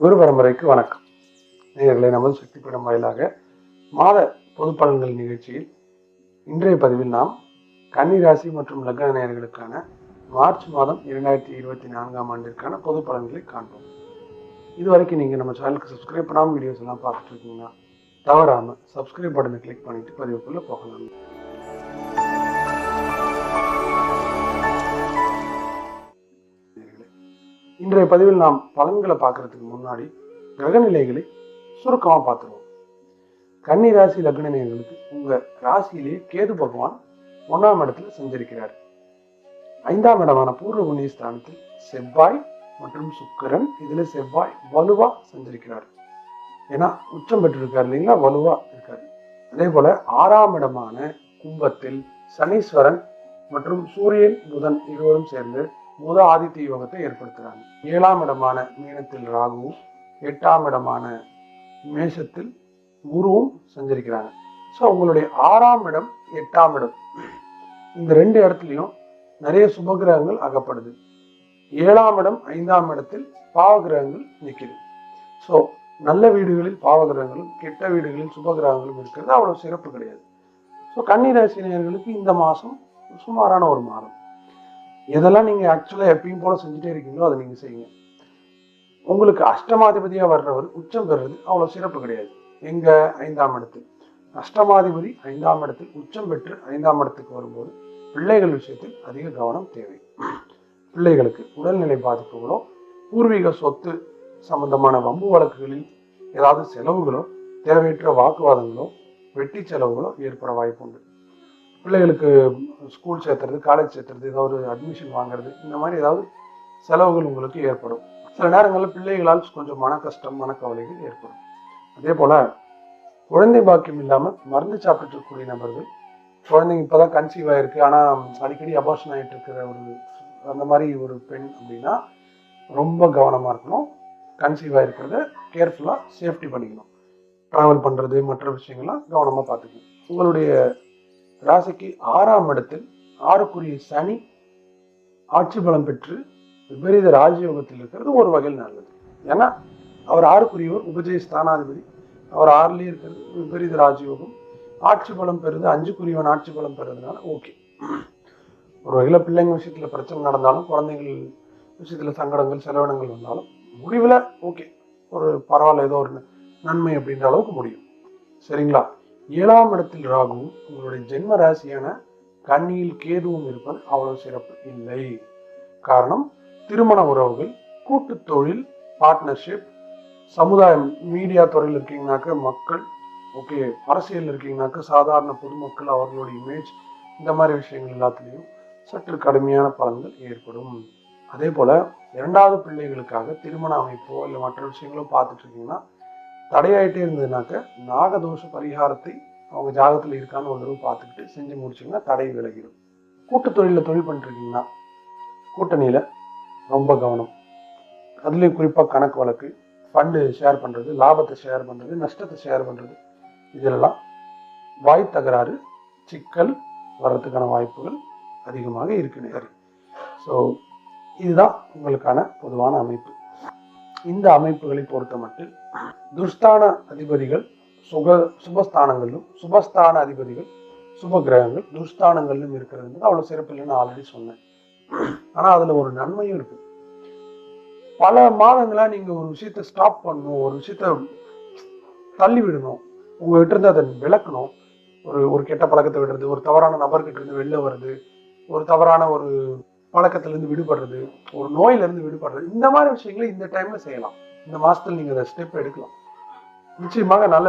குரு பரம்பரைக்கு வணக்கம். நேயர்களை நமது சக்தி பீடம் வாயிலாக மாத பொது பலன்கள் நிகழ்ச்சியில் இன்றைய பதிவில் நாம் கன்னிராசி மற்றும் லக்ன நேயர்களுக்கான மார்ச் மாதம் இரண்டாயிரத்தி இருபத்தி நான்காம் ஆண்டிற்கான பொது பலன்களை காண்போம். இதுவரைக்கும் நீங்கள் நம்ம சேனலுக்கு சப்ஸ்கிரைப் பண்ணாமல் வீடியோஸ் எல்லாம் பார்த்துட்டு இருக்கீங்கன்னா தவறாமல் சப்ஸ்கிரைப் பட்டனை கிளிக் பண்ணிட்டு பதிவுக்குள்ளே போகலாம். இன்றைய பதிவில் நாம் பலன்களை பார்க்கறதுக்கு முன்னாடி கிரகநிலைகளை சுருக்கமாக பார்த்துருவோம். கன்னி ராசி லக்ன உங்க ராசியிலே கேது பகவான் ஒன்றாம் இடத்துல சஞ்சரிக்கிறார். ஐந்தாம் இடமான பூர்வ புண்ணிய ஸ்தானத்தில் செவ்வாய் மற்றும் சுக்கரன் இதுல செவ்வாய் வலுவா சஞ்சரிக்கிறார். ஏன்னா உச்சம் பெற்றிருக்காரு இல்லைங்களா? வலுவா இருக்காரு. அதே போல ஆறாம் இடமான கும்பத்தில் சனீஸ்வரன் மற்றும் சூரியன் புதன் இருவரும் சேர்ந்து முத ஆதித்ய யோகத்தை ஏற்படுத்துறாங்க ஏழாம் இடமான மீனத்தில் ராகுவும் எட்டாம் இடமான மேஷத்தில் குருவும் சஞ்சரிக்கிறாங்க. ஸோ உங்களுடைய ஆறாம் இடம் எட்டாம் இடம். இந்த ரெண்டு இடத்துலையும் நிறைய சுபகிரகங்கள் அகப்படுது. ஏழாம் இடம் ஐந்தாம் இடத்தில் பாவகிரகங்கள் நிற்குது ஸோ நல்ல வீடுகளில் பாவகிரகங்களும் கெட்ட வீடுகளில் சுபகிரகங்களும் இருக்கிறது. அவ்வளோ சிறப்பு கிடையாது. ஸோ கன்னிராசினியர்களுக்கு இந்த மாதம் சுமாரான ஒரு மாதம். எதெல்லாம் நீங்கள் ஆக்சுவலாக எப்பயும் போல செஞ்சுட்டே இருக்கீங்களோ அதை நீங்கள் செய்யுங்க. உங்களுக்கு அஷ்டமாதிபதியாக வர்றவர் உச்சம் பெறுறது அவ்வளோ சிறப்பு கிடையாது. எங்க? ஐந்தாம் இடத்தில். அஷ்டமாதிபதி ஐந்தாம் இடத்தில் உச்சம் பெற்று ஐந்தாம் இடத்துக்கு வரும்போது பிள்ளைகள் விஷயத்தில் அதிக கவனம் தேவை. பிள்ளைகளுக்கு உடல்நிலை பாதிப்புகளோ பூர்வீக சொத்து சம்பந்தமான வம்பு வழக்குகளில் ஏதாவது செலவுகளோ தேவையற்ற வாக்குவாதங்களோ வெட்டி செலவுகளோ ஏற்பட வாய்ப்புண்டு. பிள்ளைகளுக்கு ஸ்கூல் சேர்த்துறது காலேஜ் சேர்த்துறது ஏதாவது ஒரு அட்மிஷன் வாங்குறது இந்த மாதிரி ஏதாவது செலவுகள் உங்களுக்கு ஏற்படும். சில நேரங்களில் பிள்ளைகளால் கொஞ்சம் மன கஷ்டம் மனக்கவலைகள் ஏற்படும். அதே போல் குழந்தை பாக்கியம் இல்லாமல் மருந்து சாப்பிட்டு இருக்கக்கூடிய நபர்கள் குழந்தைங்க இப்போ தான் கன்சீவ் ஆகிருக்கு ஆனால் அடிக்கடி அபார்ஷன் ஆகிட்டு இருக்கிற ஒரு அந்த மாதிரி ஒரு பெண் அப்படின்னா ரொம்ப கவனமாக இருக்கணும். கன்சீவ் ஆகிருக்கிறத கேர்ஃபுல்லாக சேஃப்டி பண்ணிக்கணும். ட்ராவல் பண்ணுறது மற்ற விஷயங்கள்லாம் கவனமாக பார்த்துக்கணும். உங்களுடைய ராசிக்கு ஆறாம் இடத்தில் ஆறுக்குரிய சனி ஆட்சி பலம் பெற்று விபரீத ராஜயோகத்தில் இருக்கிறது ஒரு வகையில் நல்லது. ஏன்னா அவர் ஆறுக்குரியவர் உபஜய ஸ்தானாதிபதி. அவர் ஆறுலேயே இருக்கிறது விபரீத ராஜயோகம். ஆட்சி பலம் பெறுது அஞ்சுக்குரியவன் ஆட்சி பலம் பெறுறதுனால ஓகே. ஒரு வகையில் பிள்ளைங்க விஷயத்தில் பிரச்சனை நடந்தாலும் குழந்தைகள் விஷயத்தில் சங்கடங்கள் செலவினங்கள் வந்தாலும் முடிவில் ஓகே. ஒரு பரவாயில்ல ஏதோ ஒரு நன்மை அப்படின்ற அளவுக்கு முடியும். சரிங்களா? ஏழாம் இடத்தில் ராகு உங்களுடைய ஜென்ம ராசியான கண்ணியில் கேதுவும் இருப்பது அவ்வளவு சிறப்பு இல்லை. காரணம் திருமண உறவுகள் கூட்டு தொழில் பார்ட்னர்ஷிப் சமுதாயம் மீடியா துறையில் இருக்கீங்கனாக்க மக்கள் ஓகே அரசியல் இருக்கீங்கனாக்க சாதாரண பொதுமக்கள் அவர்களுடைய இமேஜ் இந்த மாதிரி விஷயங்கள் எல்லாத்துலேயும் சற்று கடுமையான பலன்கள் ஏற்படும். அதே போல இரண்டாவது பிள்ளைகளுக்காக திருமண அமைப்போ இல்லை மற்ற விஷயங்களோ பார்த்துட்டு இருக்கீங்கன்னா தடையாயிட்டே இருந்ததுனாக்க நாகதோஷ பரிகாரத்தை அவங்க ஜாதகத்தில் இருக்கான்னு ஒரு தடவை பார்த்துக்கிட்டு செஞ்சு முடிச்சிங்கன்னா தடை விலகிடும். கூட்டு தொழிலில் தொழில் பண்ணிருக்கீங்கன்னா கூட்டணியில் ரொம்ப கவனம். அதுலேயும் குறிப்பாக கணக்கு வழக்கு ஃபண்டு ஷேர் பண்ணுறது லாபத்தை ஷேர் பண்ணுறது நஷ்டத்தை ஷேர் பண்ணுறது இதெல்லாம் வாய் தகராறு சிக்கல் வர்றதுக்கான வாய்ப்புகள் அதிகமாக இருக்கு சரி ஸோ இதுதான் உங்களுக்கான பொதுவான அமைப்பு. இந்த அமைப்புகளை பொறுத்த மட்டும் துர்ஸ்தான அதிபதிகள் சுக சுபஸ்தானங்களிலும் சுபஸ்தான அதிபதிகள் சுப கிரகங்கள் துர்ஸ்தானங்களிலும் இருக்கிறது அவ்வளோ சிறப்பு இல்லைன்னு ஆல்ரெடி சொன்னேன். ஆனால் அதில் ஒரு நன்மையும் இருக்கு. பல மாதங்களாக நீங்க ஒரு விஷயத்த ஸ்டாப் பண்ணணும் ஒரு விஷயத்த தள்ளி விடணும். உங்ககிட்ட இருந்து அதை விளக்கணும். ஒரு ஒரு கெட்ட பழக்கத்தை விடுறது ஒரு தவறான நபர்கிட்ட இருந்து வெளில வருது ஒரு தவறான ஒரு பழக்கத்துல இருந்து விடுபடுறது ஒரு நோயில இருந்து விடுபடுறது இந்த மாதிரி விஷயங்களை இந்த டைம்ல செய்யலாம். இந்த மாசத்துல நீங்க அதை ஸ்டெப் எடுக்கலாம். நிச்சயமாக நல்ல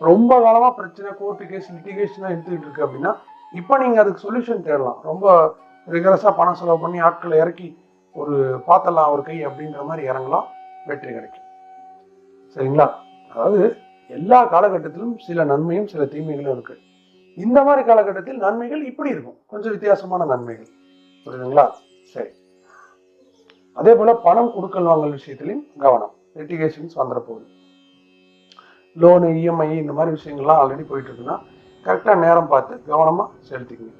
ரொம்ப காலமா பிரச்சனை கோர்ட்டு கேஸ் லிட்டிகேஷன் எடுத்துக்கிட்டு இருக்கு அப்படின்னா இப்போ நீங்கள் அதுக்கு சொல்யூஷன் தேடலாம். ரொம்ப ரிகரஸாக பணம் செலவு பண்ணி ஆட்களை இறக்கி ஒரு பார்த்தலாம் ஒரு கை அப்படின்ற மாதிரி இறங்கலாம் வெற்றி கிடைக்கும். சரிங்களா? அதாவது எல்லா காலகட்டத்திலும் சில நன்மையும் சில தீமைகளும் இருக்கு. இந்த மாதிரி காலகட்டத்தில் நன்மைகள் இப்படி இருக்கும். கொஞ்சம் வித்தியாசமான நன்மைகள். புரியுதுங்களா? சரி. அதே போல பணம் கொடுக்கல் வாங்கல் விஷயத்திலையும் கவனம். லிட்டிகேஷன்ஸ் வந்துட போகுது. லோனு இஎம்ஐ இந்த மாதிரி விஷயங்கள்லாம் ஆல்ரெடி போயிட்டு இருக்குன்னா கரெக்டாக நேரம் பார்த்து கவனமாக செலுத்திக்கங்க.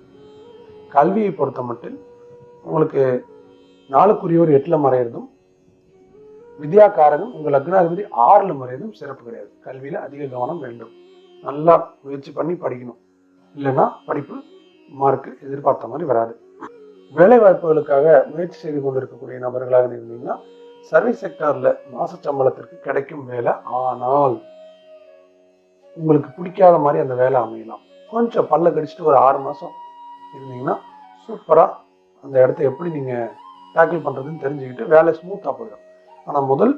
கல்வியை பொறுத்த மட்டும் உங்களுக்கு நாளுக்குரியவர் எட்டில் மறையிறதும் வித்யாக்காரகம் உங்கள் லக்னாதிபதி ஆறில் மறையதும் சிறப்பு கிடையாது. கல்வியில அதிக கவனம் வேண்டும். நல்லா முயற்சி பண்ணி படிக்கணும். இல்லைன்னா படிப்பு மார்க்கு எதிர்பார்த்த மாதிரி வராது. வேலை வாய்ப்புகளுக்காக முயற்சி செய்து கொண்டிருக்கக்கூடிய நபர்களாக இருந்தீங்கன்னா சர்வீஸ் செக்டார்ல மாச சம்பளத்திற்கு கிடைக்கும் வேலை ஆனால் உங்களுக்கு பிடிக்காத மாதிரி அந்த வேலை அமையலாம். கொஞ்சம் பல்ல கடிச்சிட்டு ஒரு ஆறு மாதம் இருந்தீங்கன்னா சூப்பராக அந்த இடத்த எப்படி நீங்கள் டேக்கிள் பண்ணுறதுன்னு தெரிஞ்சுக்கிட்டு வேலை ஸ்மூத்தாக போயிடும். ஆனால் முதல்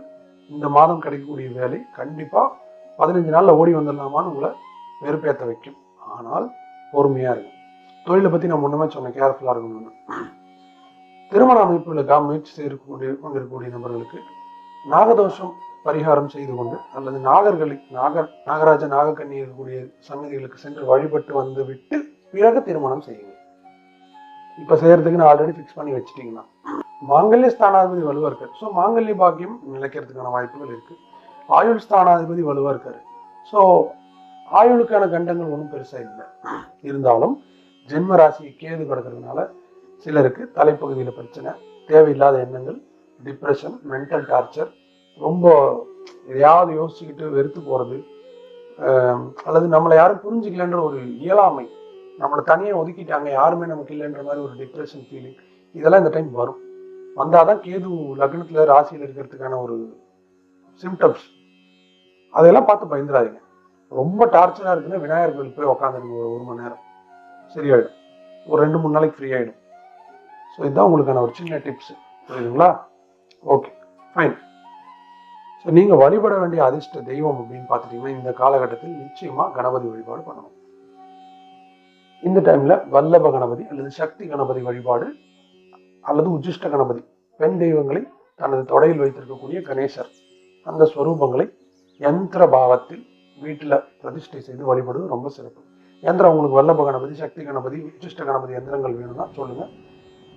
இந்த மாதம் கிடைக்கக்கூடிய வேலை கண்டிப்பாக பதினஞ்சு நாளில் ஓடி வந்துடலாமான்னு உங்களை வெறுப்பேற்ற வைக்கும். ஆனால் பொறுமையாக இருக்கும் தொழிலை பற்றி நான் முன்னமே சொன்னேன் கேர்ஃபுல்லாக இருக்கணும்னு. திருமண அமைப்புகளுக்காக முயற்சி செய்யக்கூடிய கொண்டிருக்கக்கூடிய நபர்களுக்கு நாகதோஷம் பரிகாரம் செய்து கொண்டு அல்லது நாகர்களை நாகர் நாகராஜ நாகக்கண்ணி இருக்கக்கூடிய சன்னதிகளுக்கு சென்று வழிபட்டு வந்து விட்டு பிறகு திருமணம் செய்யுங்க. இப்ப செய்யறதுக்கு நான் ஆல்ரெடி ஃபிக்ஸ் பண்ணி வச்சுட்டீங்கன்னா மாங்கல்ய ஸ்தானாதிபதி வலுவா இருக்காரு ஸோ மாங்கல்ய பாக்கியம் நிலைக்கிறதுக்கான வாய்ப்புகள் இருக்கு. ஆயுள் ஸ்தானாதிபதி வலுவா இருக்காரு ஸோ ஆயுளுக்கான கண்டங்கள் ஒன்றும் பெருசா இல்லை. இருந்தாலும் ஜென்ம ராசியை கேது கிடக்கிறதுனால சிலருக்கு தலைப்பகுதியில் பிரச்சனை தேவையில்லாத எண்ணங்கள் டிப்ரெஷன் மென்டல் டார்ச்சர் ரொம்ப எதையாவது யோசிச்சுக்கிட்டு வெறுத்து போகிறது அல்லது நம்மளை யாரும் புரிஞ்சுக்கலன்ற ஒரு இயலாமை. நம்மளை தனியாக ஒதுக்கிட்டாங்க யாருமே நமக்கு இல்லைன்ற மாதிரி ஒரு டிப்ரெஷன் ஃபீலிங் இதெல்லாம் இந்த டைம் வரும். வந்தால் தான் கேது லக்னத்தில் ராசியில் இருக்கிறதுக்கான ஒரு சிம்டம்ஸ் அதையெல்லாம் பார்த்து பயந்துடாதீங்க. ரொம்ப டார்ச்சராக இருக்குன்னா விநாயகர் கோயில் போய் உக்காந்துருங்க ஒரு ஒரு மணி நேரம். சரியாயிடும். ஒரு ரெண்டு மூணு நாளைக்கு ஃப்ரீ ஆகிடும் ஸோ இதுதான் உங்களுக்கான ஒரு சின்ன டிப்ஸ் புரியுதுங்களா? ஓகே ஃபைன் ஸோ நீங்கள் வழிபட வேண்டிய அதிர்ஷ்ட தெய்வம் அப்படின்னு பார்த்துட்டிங்கன்னா இந்த காலகட்டத்தில் நிச்சயமாக கணபதி வழிபாடு பண்ணணும். இந்த டைமில் வல்லப கணபதி அல்லது சக்தி கணபதி வழிபாடு அல்லது உஜிஷ்ட கணபதி பெண் தெய்வங்களை தனது தொடையில் வைத்திருக்கக்கூடிய கணேசர் அந்த ஸ்வரூபங்களை யந்திர பாவத்தில் வீட்டில் பிரதிஷ்டை செய்து வழிபடுவது ரொம்ப சிறப்பு. யந்திரம் உங்களுக்கு வல்லப கணபதி சக்தி கணபதி உச்சிஷ்ட கணபதி யந்திரங்கள் வேணும்னா சொல்லுங்கள்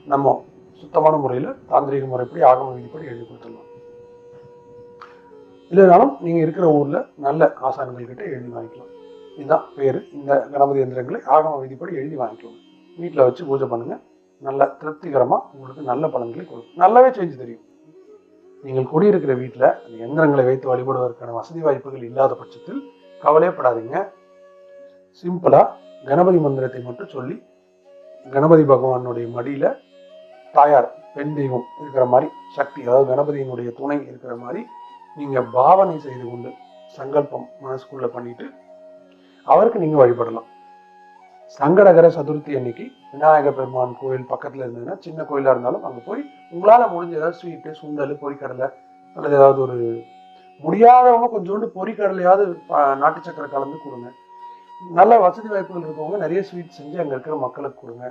நம்ம சுத்தமான முறையில் தாந்திரிக முறைப்படி ஆகம விதிப்படி எழுதி கொடுத்துடலாம். இல்லைனாலும் நீங்கள் இருக்கிற ஊரில் நல்ல ஆசான்கள் கிட்டே எழுதி வாங்கிக்கலாம். இதுதான் பேர். இந்த கணபதி எந்திரங்களை ஆகம விதிப்படி எழுதி வாங்கிக்கலாம் வீட்டில் வச்சு பூஜை பண்ணுங்கள் நல்ல திருப்திகரமாக உங்களுக்கு நல்ல பலன்களை கொடுக்கும். நல்லாவே செஞ்சு தெரியும். நீங்கள் குடியிருக்கிற வீட்டில் அந்த எந்திரங்களை வைத்து வழிபடுவதற்கான வசதி வாய்ப்புகள் இல்லாத பட்சத்தில் கவலையப்படாதீங்க. சிம்பிளாக கணபதி மந்திரத்தை மட்டும் சொல்லி கணபதி பகவானுடைய மடியில் தாயார் பெண் தெய்வம் இருக்கிற மாதிரி சக்தி அதாவது கணபதியினுடைய துணை இருக்கிற மாதிரி நீங்கள் பாவனை செய்து கொண்டு சங்கல்பம் மனசுக்குள்ள பண்ணிட்டு அவருக்கு நீங்கள் வழிபடலாம். சங்கடகர சதுர்த்தி அன்னைக்கு விநாயக பெருமான் கோயில் பக்கத்தில் இருந்ததுன்னா சின்ன கோயிலாக இருந்தாலும் அங்கே போய் உங்களால் முடிஞ்ச ஏதாவது ஸ்வீட்டு சுண்டல் பொறிக்கடலை அல்லது ஏதாவது ஒரு முடியாதவங்க கொஞ்சோண்டு பொறிக்கடலையாவது நாட்டு சக்கரை கலந்து கொடுங்க. நல்ல வசதி வாய்ப்புகள் இருக்கவங்க நிறைய ஸ்வீட் செஞ்சு அங்கே இருக்கிற மக்களுக்கு கொடுங்க.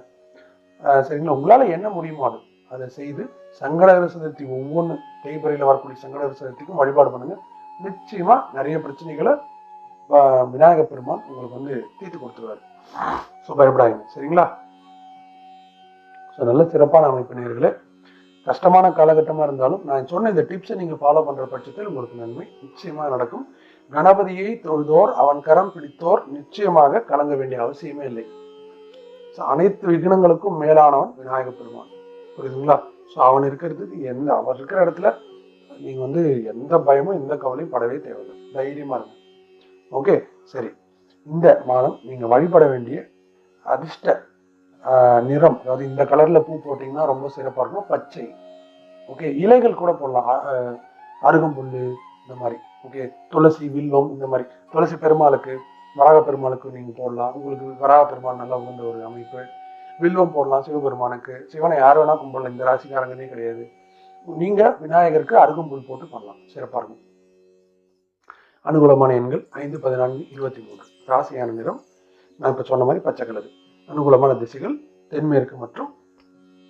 சரிங்களா? உங்களால் என்ன முடியுமோ அது. அதை செய்து சங்கடகர சதுர்த்தி ஒவ்வொன்று தேய்பிரையில் வரக்கூடிய சங்கடகர சதுர்த்திக்கும் வழிபாடு பண்ணுங்க. நிச்சயமா நிறைய பிரச்சனைகளை விநாயகப் பெருமான் உங்களுக்கு வந்து தீர்த்து கொடுத்துருவாரு. ஸோ பயப்படாதீங்க. சரிங்களா? ஸோ நல்ல சிறப்பான அமைப்பு நேர்களே கஷ்டமான காலகட்டமா இருந்தாலும் நான் சொன்ன இந்த டிப்ஸை நீங்க ஃபாலோ பண்ற பட்சத்தில் உங்களுக்கு நன்மை நிச்சயமா நடக்கும். கணபதியை தொழுதோர் அவன் கரம் பிடித்தோர் நிச்சயமாக கலங்க வேண்டிய அவசியமே இல்லை. ஸோ அனைத்து விக்னங்களுக்கும் மேலானவன் விநாயகப் பெருமான். புரியுதுங்களா? ஸோ அவன் இருக்கிறதுக்கு எந்த அவர் இருக்கிற இடத்துல நீங்கள் வந்து எந்த பயமும் எந்த கவலையும் படவே தேவையில்லை. தைரியமாக இருங்க. ஓகே சரி. இந்த மாதம் நீங்கள் வழிபட வேண்டிய அதிர்ஷ்ட நிறம் அதாவது இந்த கலரில் பூ போட்டிங்கன்னா ரொம்ப சிறப்பாக இருக்கும். பச்சை. ஓகே இலைகள் கூட போடலாம். அருகம்புல் இந்த மாதிரி. ஓகே துளசி வில்வம் இந்த மாதிரி. துளசி பெருமாளுக்கு வராக பெருமாளுக்கு நீங்கள் போடலாம். உங்களுக்கு வராக பெருமாள் நல்லா உகந்த ஒரு அமைப்பு. வில்வம் போடலாம் சிவபெருமானுக்கு. சிவனை யார் வேணா கும்பிடலாம். இந்த ராசிக்காரங்கனே கிடையாது. நீங்க விநாயகருக்கு அருகம்புல் போட்டு பண்ணலாம். சிறப்பாக இருக்கும். அனுகூலமான எண்கள் ஐந்து பதினான்கு இருபத்தி மூன்று. ராசியான நிறம் நான் இப்போ சொன்ன மாதிரி பச்சை கலர். அனுகூலமான திசைகள் தென்மேற்கு மற்றும்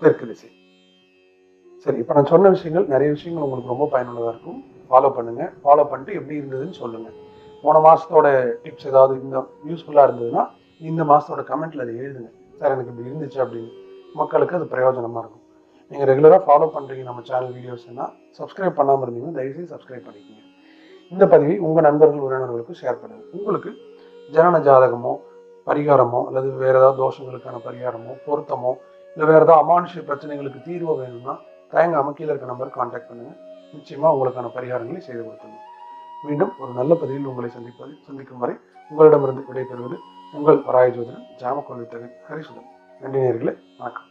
தெற்கு திசை. சரி இப்போ நான் சொன்ன விஷயங்கள் நிறைய விஷயங்கள் உங்களுக்கு ரொம்ப பயனுள்ளதாக இருக்கும். ஃபாலோ பண்ணுங்க. ஃபாலோ பண்ணிட்டு எப்படி இருந்ததுன்னு சொல்லுங்க. போன மாதத்தோட டிப்ஸ் ஏதாவது இந்த யூஸ்ஃபுல்லாக இருந்ததுன்னா இந்த மாதத்தோட கமெண்ட்ல அதை எழுதுங்க. சார் எனக்கு இப்படி இருந்துச்சு அப்படின்னு மக்களுக்கு அது பிரயோஜனமாக இருக்கும். நீங்கள் ரெகுலராக ஃபாலோ பண்ணுறீங்க நம்ம சேனல் வீடியோஸ்னா சப்ஸ்கிரைப் பண்ணாமல் இருந்தீங்கன்னா தயவுசெய்து சப்ஸ்கிரைப் பண்ணிக்கோங்க. இந்த பதிவை உங்கள் நண்பர்கள் உறவினர்களுக்கும் ஷேர் பண்ணுங்கள் உங்களுக்கு ஜனன ஜாதகமோ பரிகாரமோ அல்லது வேறு ஏதாவது தோஷங்களுக்கான பரிகாரமோ பொருத்தமோ இல்லை வேறு ஏதாவது அமானுஷ பிரச்சனைகளுக்கு தீர்வு வேணும்னா தயங்காமல் கீழே இருக்க நம்பர் கான்டாக்ட் பண்ணுங்கள் நிச்சயமாக உங்களுக்கான பரிகாரங்களை செய்து கொடுத்துருங்க மீண்டும் ஒரு நல்ல பதிவில் உங்களை சந்திப்பது சந்திக்கும் வரை உங்களிடமிருந்து விடைபெறுவது உங்கள் வராய ஜோதிடன் ஜாமக்கோல் வித்தகன் ஹரிசுதன் நன்றி நேர்களே வணக்கம்.